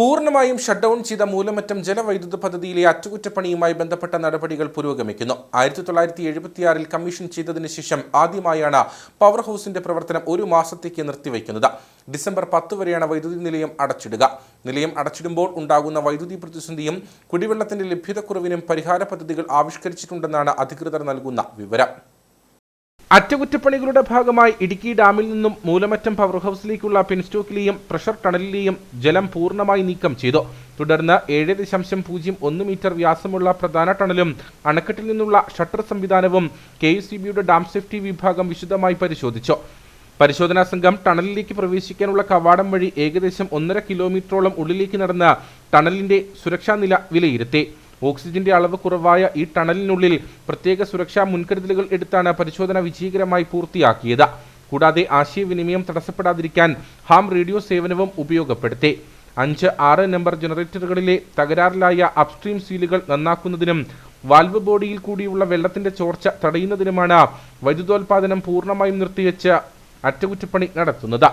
പൂർണമായും shut down ചെയ്ത മൂലമറ്റം ജലവൈദ്യുത പദ്ധതിയിലെ അറ്റകുറ്റപ്പണിയുമായി ബന്ധപ്പെട്ട നടപടികൾ പുരോഗമിക്കുന്നു. ആയിരത്തി തൊള്ളായിരത്തി എഴുപത്തിയാറിൽ കമ്മീഷൻ ചെയ്തതിനു ശേഷം ആദ്യമായാണ് പവർ ഹൗസിന്റെ പ്രവർത്തനം ഒരു മാസത്തേക്ക് നിർത്തിവെക്കുന്നത് ഡിസംബർ പത്ത് വരെയാണ് വൈദ്യുതി നിലയം അടച്ചിടുക. നിലയം അടച്ചിടുമ്പോൾ ഉണ്ടാകുന്ന വൈദ്യുതി പ്രതിസന്ധിയും കുടിവെള്ളത്തിന്റെ ലഭ്യതക്കുറവിനും പരിഹാര പദ്ധതികൾ ആവിഷ്കരിച്ചിട്ടുണ്ടെന്നാണ് അധികൃതർ നൽകുന്ന വിവരം. അറ്റകുറ്റപ്പണികളുടെ ഭാഗമായി ഇടുക്കി ഡാമിൽ നിന്നും മൂലമറ്റം പവർ ഹൗസിലേക്കുള്ള പിൻസ്റ്റോക്കിലെയും പ്രഷർ ടണലിലെയും ജലം പൂർണമായി നീക്കം ചെയ്തു. തുടർന്ന് ഏഴ് ദശാംശം പൂജ്യം ഒന്ന് മീറ്റർ വ്യാസമുള്ള പ്രധാന ടണലും അണക്കെട്ടിൽ നിന്നുള്ള ഷട്ടർ സംവിധാനവും കെ ഡാം സേഫ്റ്റി വിഭാഗം വിശദമായി പരിശോധിച്ചു. പരിശോധനാ സംഘം ടണലിലേക്ക് പ്രവേശിക്കാനുള്ള കവാടം വഴി ഏകദേശം ഒന്നര കിലോമീറ്ററോളം ഉള്ളിലേക്ക് നടന്ന ടണലിന്റെ സുരക്ഷാ നില വിലയിരുത്തി. ഓക്സിജന്റെ അളവ് കുറവായ ഈ ടണലിനുള്ളിൽ പ്രത്യേക സുരക്ഷാ മുൻകരുതലുകൾ എടുത്താണ് പരിശോധന വിജയകരമായി പൂർത്തിയാക്കിയത്. കൂടാതെ ആശയവിനിമയം തടസ്സപ്പെടാതിരിക്കാൻ ഹാം റേഡിയോ സേവനവും ഉപയോഗപ്പെടുത്തി. അഞ്ച് ആറ് നമ്പർ ജനറേറ്ററുകളിലെ തകരാറിലായ അപ്സ്ട്രീം സീലുകൾ നന്നാക്കുന്നതിനും വാൽവ് ബോഡിയിൽ കൂടിയുള്ള വെള്ളത്തിന്റെ ചോർച്ച തടയുന്നതിനുമാണ് വൈദ്യുതോൽപാദനം പൂർണമായും നിർത്തിവെച്ച് അറ്റകുറ്റപ്പണി നടത്തുന്നത്.